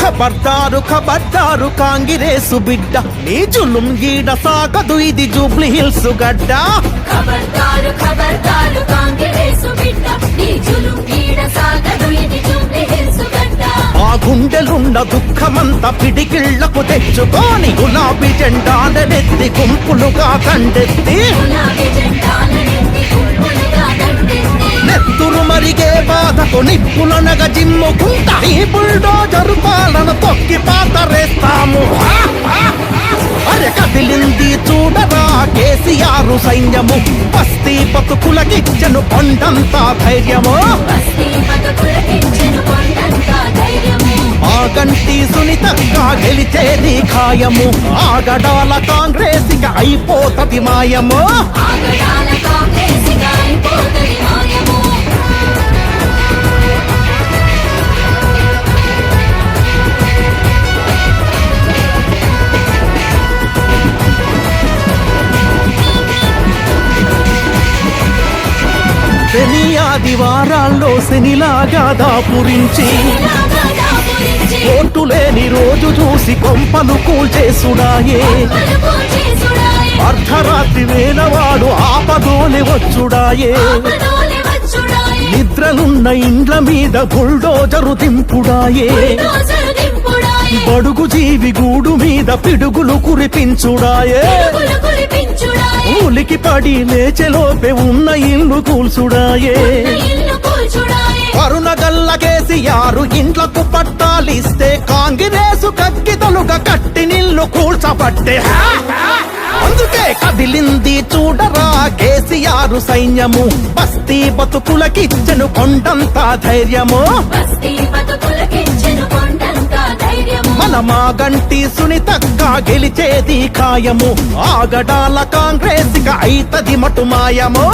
ఖబర్దారు ఖబర్దారు కాంగిరేసు బిడ్డ. నీ జులుం గీడ సాగదు ఇది జూబ్లీ హిల్స్ గడ్డ. ఖబర్దారు ఖబర్దారు కాంగ్రెసు బిడ్డ. నీ జులు గీడ సాగదు ఇది జూబ్లీ హిల్స్ గడ్డ. ఆ గుండెలున్న దుఃఖమంతా పిడికిళ్ళకు తెచ్చుకొని గులాబీ జెండాలనెత్తి గుంపులుగా కండెత్తి గులాబీ జెండాలనెత్తి నిప్పులనగ జిమ్ముకుంటా ఈ బుల్డోజరు పాలన తొక్కి పాతరేస్తాము. అరె కదిలింది చూడరా కేసీఆర్ సైన్యము. బస్తీ బతుకులకిచ్చను కొండంతా ధైర్యము. బస్తీ బతుకులకిచ్చెను కొండంత ధైర్యము. ఆ గంటి సునీతంగా గెలిచేది ఖాయము. ఆగడాల కాంగ్రెస్ ఇక అయిపోతది మాయము. ఆగడాల కాంగ్రెసిగా శని ఆదివారాల్లో శనిలాగా దాపురించి ఓటు లేని రోజు చూసి కొంపలు కూల్చేసుడాయే. చేసుడాయే అర్ధరాత్రి వేలవాడు ఆపదోలి వచ్చుడాయే. నిద్రలున్న ఇండ్ల మీద బుల్డోజరు బుల్డోజరు దింపుడాయే. బడుగు జీవి గూడు మీద పిడుగులు కురిపించుడాయే. ఊలికి పడి లేచెలోపే ఉన్న ఇల్లు కూల్చుడాయే. కరుణ యారు ఇండ్లకు పట్టాలిస్తే కాంగిరేసు కక్కితలుగా కట్టి నిల్లు కూల్చబట్టే. అందుకే కదిలింది చూడరా కేసీఆర్ సైన్యము. బస్తీ బతుకులకిచ్చను కొండంత ధైర్యము. మన మాగంటి సునీతక్క గెలిచేది ఖాయము. ఆగడాల కాంగ్రెస్ అయితది మటు మాయము